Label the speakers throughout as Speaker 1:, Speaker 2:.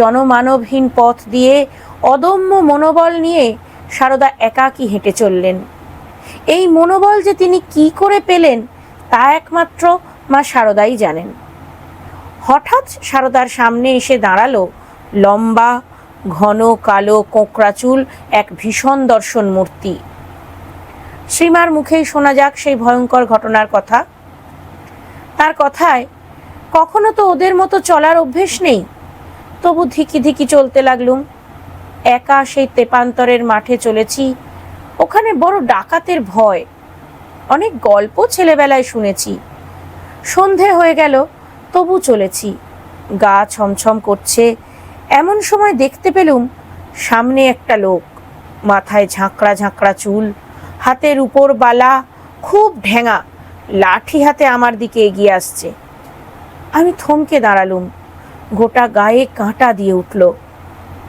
Speaker 1: জনমানবহীন পথ দিয়ে অদম্য মনোবল নিয়ে সারদা একাকী হেঁটে চললেন। এই মনোবল যে তিনি কি করে পেলেন, তা একমাত্র মা সারদাই জানেন। হঠাৎ সারদার সামনে এসে দাঁড়াল লম্বা, ঘন, কালো, কোঁকড়া চুল এক ভীষণ দর্শন মূর্তি। শ্রীমার মুখেই শোনা যাক সেই ভয়ঙ্কর ঘটনার কথা। তার কথায়, কখনো তো ওদের মতো চলার অভ্যেস নেই? তবু ধিকি ধিকি চলতে লাগলুম। একা সেই তেপান্তরের মাঠে চলেছি। ওখানে বড় ডাকাতের ভয়। অনেক গল্প ছেলেবেলায় শুনেছি। সন্ধে হয়ে গেল, তবু চলেছি। গা ছমছম করছে। এমন সময় দেখতে পেলুম, সামনে একটা লোক। মাথায় ঝাঁকড়া ঝাঁকড়া চুল, হাতের উপর বালা, খুব ঢেঙা, লাঠি হাতে আমার দিকে এগিয়ে আসছে। আমি থমকে দাঁড়ালুম। গোটা গায়ে কাঁটা দিয়ে উঠল।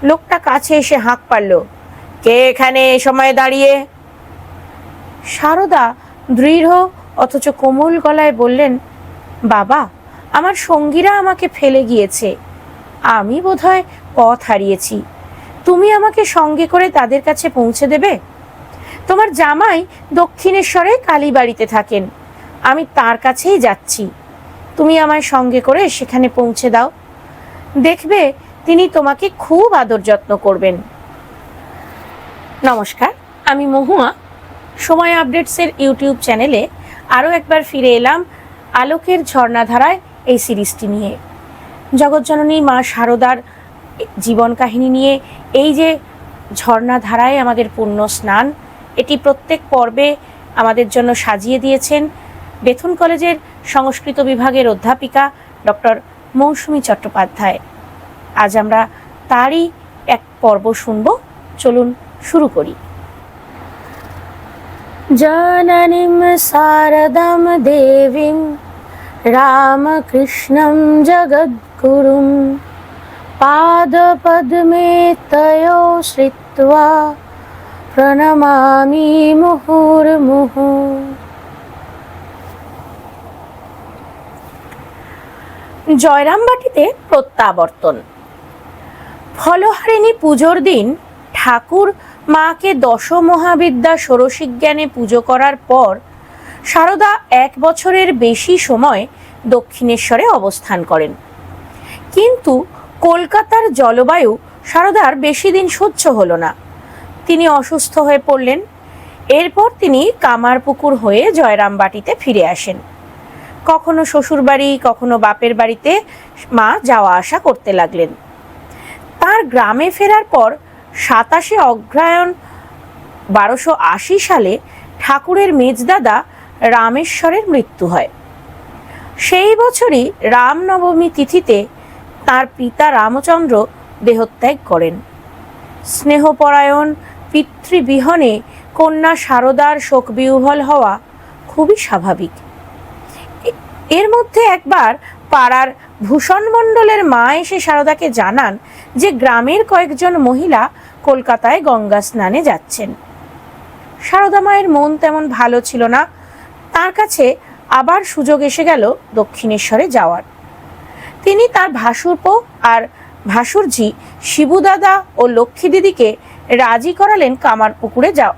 Speaker 1: লোকটা কাছে এসে হাঁক পারল, কে এখানে এ সময় দাঁড়িয়ে? সারদা দৃঢ় অথচ কোমল গলায় বললেন, বাবা, আমার সঙ্গীরা আমাকে ফেলে গিয়েছে। আমি বোধহয় পথ হারিয়েছি। তুমি আমাকে সঙ্গে করে তাদের কাছে পৌঁছে দেবে? তোমার জামাই দক্ষিণেশ্বরে কালীবাড়িতে থাকেন। আমি তার কাছেই যাচ্ছি। তুমি আমায় সঙ্গে করে সেখানে পৌঁছে দাও। দেখবে তিনি তোমাকে খুব আদর যত্ন করবেন। নমস্কার, আমি মহুয়া। সময় আপডেটসের ইউটিউব চ্যানেলে আরও একবার ফিরে এলাম আলোকের ঝর্ণাধারায় এই সিরিজটি নিয়ে। জগৎজননী মা শারদার জীবন কাহিনী নিয়ে এই যে ঝর্ণাধারায় আমাদের পূর্ণ স্নান, এটি প্রত্যেক পর্বে আমাদের জন্য সাজিয়ে দিয়েছেন বেথুন কলেজের সংস্কৃত বিভাগের অধ্যাপিকা ডক্টর মৌসুমী চট্টোপাধ্যায়। আজ আমরা তারই এক পর্ব শুনব। চলুন শুরু করি। জননীম শারদাম দেবীম, রামকৃষ্ণম জগদ্গুরুম, পাদপদ্মে তয়ো শ্রিত্বা, প্রণমামি মুহুর্মুহু। জয়রামবাটিতে প্রত্যাবর্তন। ফলহারিণী পুজোর দিন ঠাকুর মাকে দশ মহাবিদ্যা ষোড়শিজ্ঞানে পুজো করার পর সারদা এক বছরের বেশি সময় দক্ষিণেশ্বরে অবস্থান করেন। কিন্তু কলকাতার জলবায়ু সারদার বেশি দিন সহ্য হল না। তিনি অসুস্থ হয়ে পড়লেন। এরপর তিনি কামারপুকুর হয়ে জয়রামবাটিতে ফিরে আসেন। কখনো শ্বশুরবাড়ি, কখনো বাপের বাড়িতে মা যাওয়া আসা করতে লাগলেন। তার গ্রামে ফেরার পর সাতাশে অগ্রায়ণ বারোশো আশি সালে ঠাকুরের মেজদাদা রামেশ্বরের মৃত্যু হয়। সেই বছরই রামনবমী তিথিতে তার পিতা রামচন্দ্র দেহত্যাগ করেন। স্নেহপরায়ণ, পিতৃবিহনে কন্যা শারদার শোকবিহ্বল হওয়া খুবই স্বাভাবিক। এর মধ্যে একবার পাড়ার ভূষণ মণ্ডলের মা এসে সারদাকে জানান যে গ্রামের কয়েকজন মহিলা কলকাতায় গঙ্গা স্নানে যাচ্ছেন। সারদা মায়ের মন তেমন ভালো ছিল না। তার কাছে আবার সুযোগ এসে গেল দক্ষিণেশ্বরে যাওয়ার। তিনি তার ভাসুরপো আর ভাসুরঝি শিবুদাদা ও লক্ষ্মী দিদিকে রাজি করালেন কামার পুকুরে যাও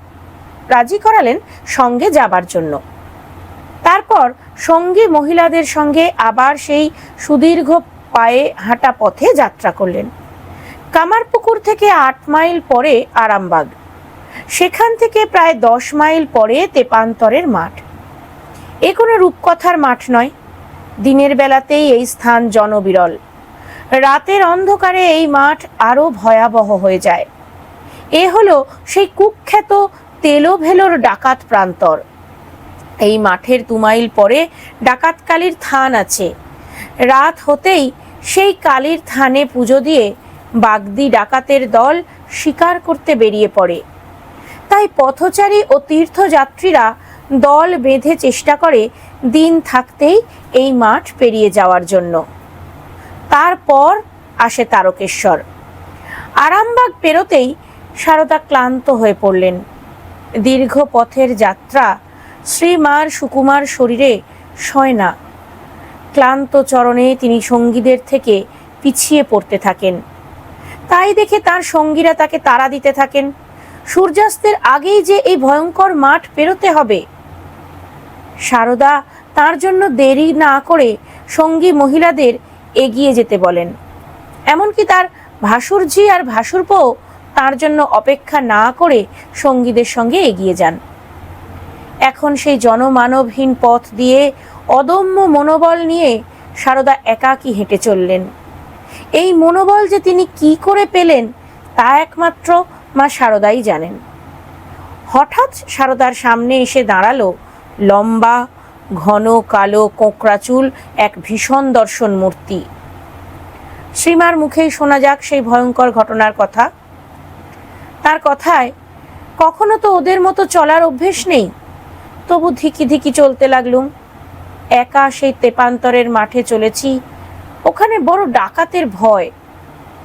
Speaker 1: রাজি করালেন সঙ্গে যাবার জন্য। তারপর সঙ্গী মহিলাদের সঙ্গে আবার সেই সুদীর্ঘ পায়ে হাঁটা পথে যাত্রা করলেন। কামারপুকুর থেকে আট মাইল পরে আরামবাগ। সেখান থেকে প্রায় দশ মাইল পরে তেপান্তরের মাঠ। এ কোনো রূপকথার মাঠ নয়। দিনের বেলাতেই এই স্থান জনবিরল। রাতের অন্ধকারে এই মাঠ আরও ভয়াবহ হয়ে যায়। এ হলো সেই কুখ্যাত তেলোভেলোর ডাকাত প্রান্তর। এই মাঠের দু মাইল পরে ডাকাত কালীর থান আছে। রাত হতেই সেই কালীর থানে পুজো দিয়ে বাগদি ডাকাতের দল শিকার করতে বেরিয়ে পড়ে। তাই পথচারী ও তীর্থযাত্রীরা দল বেঁধে চেষ্টা করে দিন থাকতেই এই মাঠ পেরিয়ে যাওয়ার জন্য। তারপর আসে তারকেশ্বর। আরামবাগ পেরোতেই সারদা ক্লান্ত হয়ে পড়লেন। দীর্ঘ পথের যাত্রা শ্রীমার সুকুমার শরীরে সয় না ক্লান্ত চরণে তিনি সঙ্গীদের থেকে পিছিয়ে পড়তে থাকেন। তাই দেখে তার সঙ্গীরা তাকে তাড়া দিতে থাকেন। সূর্যাস্তের আগেই যে এই ভয়ঙ্কর মাঠ পেরোতে হবে। সারদা তার জন্য দেরি না করে সঙ্গী মহিলাদের এগিয়ে যেতে বলেন। এমনকি তার ভাসুরঝি আর ভাসুরপো তার জন্য অপেক্ষা না করে সঙ্গীদের সঙ্গে এগিয়ে যান। এখন সেই জনমানবহীন পথ দিয়ে অদম্য মনোবল নিয়ে সারদা একাকী হেঁটে চললেন। এই মনোবল যে তিনি কি করে পেলেন, তা একমাত্র মা সারদাই জানেন। হঠাৎ সারদার সামনে এসে দাঁড়াল লম্বা, ঘন, কালো, কোঁকড়া চুল এক ভীষণ দর্শন মূর্তি। শ্রীমার মুখেই শোনা যাক সেই ভয়ঙ্কর ঘটনার কথা। তার কথায়, কখনো তো ওদের মতো চলার অভ্যেস নেই? তবু ধিকি ধিকি চলতে লাগলুম। একা সেই তেপান্তরের মাঠে চলেছি। ওখানে বড় ডাকাতের ভয়।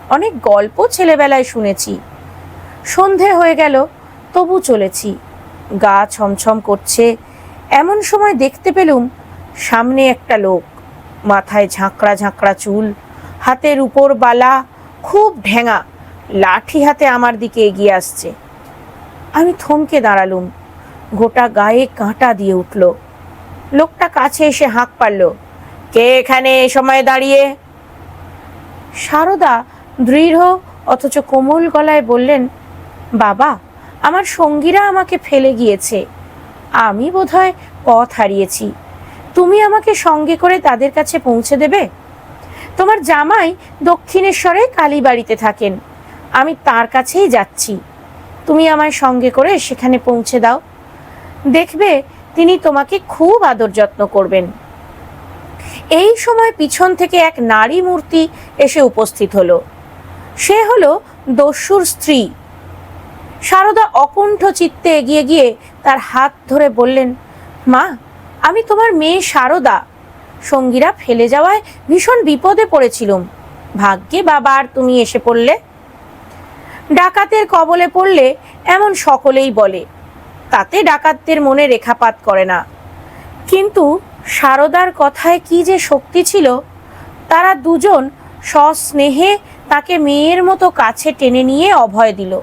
Speaker 1: অনেক গল্প ছেলেবেলায় শুনেছি। সন্ধে হয়ে গেল, তবু চলেছি। গা ছমছম করছে। এমন সময় দেখতে পেলুম, সামনে একটা লোক। মাথায় ঝাঁকড়া ঝাঁকড়া চুল, হাতের উপর বালা, খুব ঢেঙা, লাঠি হাতে আমার দিকে এগিয়ে আসছে। আমি থমকে দাঁড়ালুম। গোটা গায়ে কাঁটা দিয়ে উঠল। লোকটা কাছে এসে হাঁক পারল, কে এখানে এ সময় দাঁড়িয়ে? সারদা দৃঢ় অথচ কোমল গলায় বললেন, বাবা, আমার সঙ্গীরা আমাকে ফেলে গিয়েছে। আমি বোধহয় পথ হারিয়েছি। তুমি আমাকে সঙ্গে করে তাদের কাছে পৌঁছে দেবে? তোমার জামাই দক্ষিণেশ্বরে কালীবাড়িতে থাকেন। আমি তার কাছেই যাচ্ছি। তুমি আমায় সঙ্গে করে সেখানে পৌঁছে দাও। দেখবে তিনি তোমাকে খুব আদর যত্ন করবেন। এই সময় পিছন থেকে এক নারী মূর্তি এসে উপস্থিত হলো। সে হলো দস্যুর স্ত্রী। সারদা অকুণ্ঠ চিত্তে এগিয়ে গিয়ে তার হাত ধরে বললেন, মা, আমি তোমার মেয়ে সারদা। সঙ্গীরা ফেলে যাওয়ায় ভীষণ বিপদে পড়েছিলুম। ভাগ্যে বাবা আর তুমি এসে পড়লে। ডাকাতের কবলে পড়লে এমন সকলেই বলে। তাতে ডাকাতদের মনে রেখাপাত করে না। কিন্তু সারদার কথায় কি যে শক্তি ছিল, তারা দুজন সস্নেহে তাকে মেয়ের মতো কাছে টেনে নিয়ে অভয় দিল।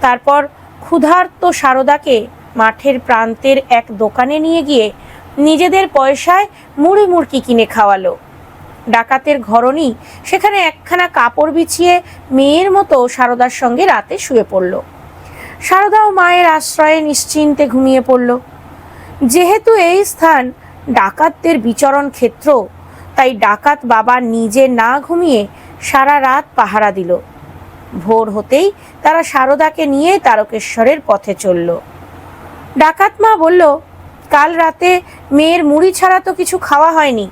Speaker 1: তারপর ক্ষুধার্ত সারদাকে মাঠের প্রান্তের এক দোকানে নিয়ে গিয়ে নিজেদের পয়সায় মুড়ি মুড়কি কিনে খাওয়ালো। ডাকাতের ঘরণী সেখানে একখানা কাপড় বিছিয়ে মেয়ের মতো সারদার সঙ্গে রাতে শুয়ে পড়ল। সারদাও মায়ের আশ্রয়ে নিশ্চিন্তে ঘুমিয়ে পড়ল। যেহেতু এই স্থান ডাকাতদের বিচরণ ক্ষেত্র, তাই ডাকাত বাবা নিজে না ঘুমিয়ে সারা রাত পাহারা দিল। ভোর হতেই তারা সারদাকে নিয়ে তারকেশ্বরের পথে চলল। ডাকাত মা বলল, কাল রাতে মেয়ের মুড়ি ছাড়া তো কিছু খাওয়া হয়নি।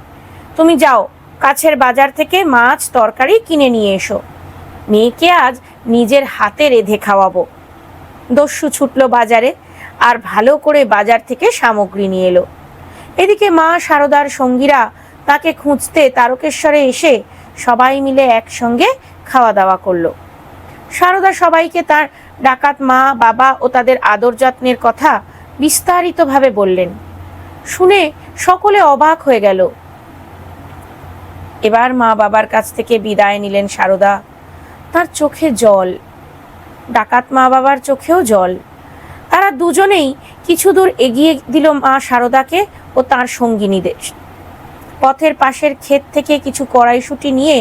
Speaker 1: তুমি যাও, কাছের বাজার থেকে মাছ, তরকারি কিনে নিয়ে এসো। মেয়েকে আজ নিজের হাতে রেঁধে খাওয়াবো। দস্যু ছুটল বাজারে আর ভালো করে বাজার থেকে সামগ্রী নিয়ে এলো। এদিকে মা সারদার সঙ্গীরা তাকে খুঁজতে তারকেশ্বরে এসে সবাই মিলে একসঙ্গে খাওয়া দাওয়া করল। সারদা সবাইকে তার ডাকাত মা, বাবা ও তাদের আদর যত্নের কথা বিস্তারিতভাবে বললেন। শুনে সকলে অবাক হয়ে গেল। এবার মা বাবার কাছ থেকে বিদায় নিলেন সারদা। তার চোখে জল ডাকাত মা বাবার চোখেও জল। তারা দুজনেই কিছু দূর এগিয়ে দিল মা সারদাকে ও তার সঙ্গিনীদের। পথের পাশের ক্ষেত থেকে কিছু কড়াইশুটি নিয়ে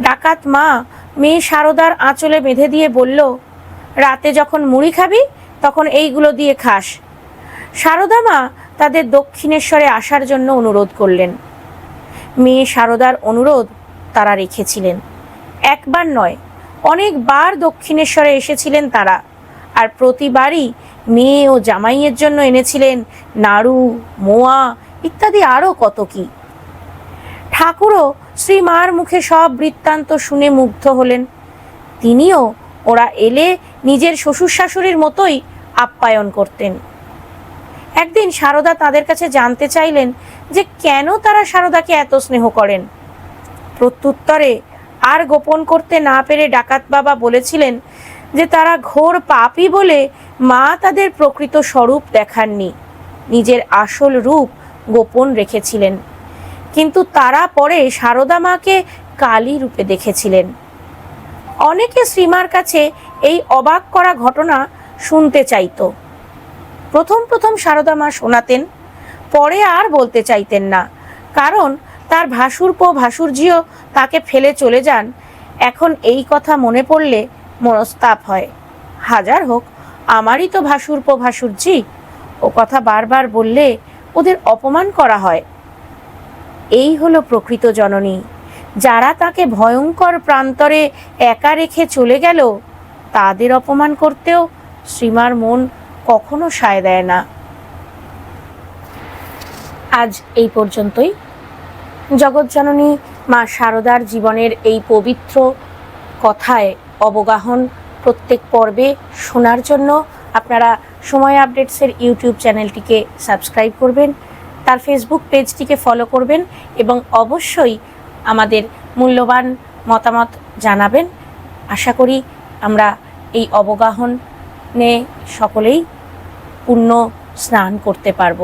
Speaker 1: ডাকাত মা মেয়ে সারদার আঁচলে বেঁধে দিয়ে বলল, রাতে যখন মুড়ি খাবি, তখন এইগুলো দিয়ে খাস। সারদা মা তাদের দক্ষিণেশ্বরে আসার জন্য অনুরোধ করলেন। মেয়ে সারদার অনুরোধ তারা রেখেছিলেন। একবার নয় অনেকবার দক্ষিণেশ্বরে এসেছিলেন তারা। আর প্রতিবারই মেয়ে ও জামাইয়ের জন্য এনেছিলেন নাড়ু, মোয়া ইত্যাদি আরও কত কি। ঠাকুরও শ্রীমার মুখে সব বৃত্তান্ত শুনে মুগ্ধ হলেন। তিনিও ওরা এলে নিজের শ্বশুর শাশুড়ির মতোই আপ্যায়ন করতেন। একদিন সারদা তাদের কাছে জানতে চাইলেন যে কেন তারা সারদাকে এত স্নেহ করেন। প্রত্যুত্তরে আর গোপন করতে না পেরে ডাকাত বাবা বলেছিলেন যে তারা ঘোর পাপি বলে মা তাদের প্রকৃত স্বরূপ দেখাননি। নিজের আসল রূপ গোপন রেখেছিলেন। কিন্তু তারা পরে সারদা মাকে কালী রূপে দেখেছিলেন। অনেকে শ্রীমার কাছে এই অবাক করা ঘটনা শুনতে চাইত। প্রথম প্রথম সারদা মা শোনাতেন, পরে আর বলতে চাইতেন না। কারণ তার ভাসুর ভাসুরপো ভাসুরজিও তাকে ফেলে চলে যান। এখন এই কথা মনে পড়লে মনস্তাপ হয়। হাজার হোক, আমারই তো ভাসুরপো ভাসুরজি ও কথা বারবার বললে ওদের অপমান করা হয়। এই হলো প্রকৃত জননী। যারা তাকে ভয়ঙ্কর প্রান্তরে একা রেখে চলে গেল, তাদের অপমান করতেও শ্রীমার মন কখনো সায় দেয় না। আজ এই পর্যন্তই। জগৎজননী মা শারদার জীবনের এই পবিত্র কথায় অবগাহন প্রত্যেক পর্বে শোনার জন্য আপনারা সময় আপডেটসের ইউটিউব চ্যানেলটিকে সাবস্ক্রাইব করবেন, তার ফেসবুক পেজটিকে ফলো করবেন এবং অবশ্যই আমাদের মূল্যবান মতামত জানাবেন। আশা করি আমরা এই অবগাহনে সকলেই পূর্ণ স্নান করতে পারব।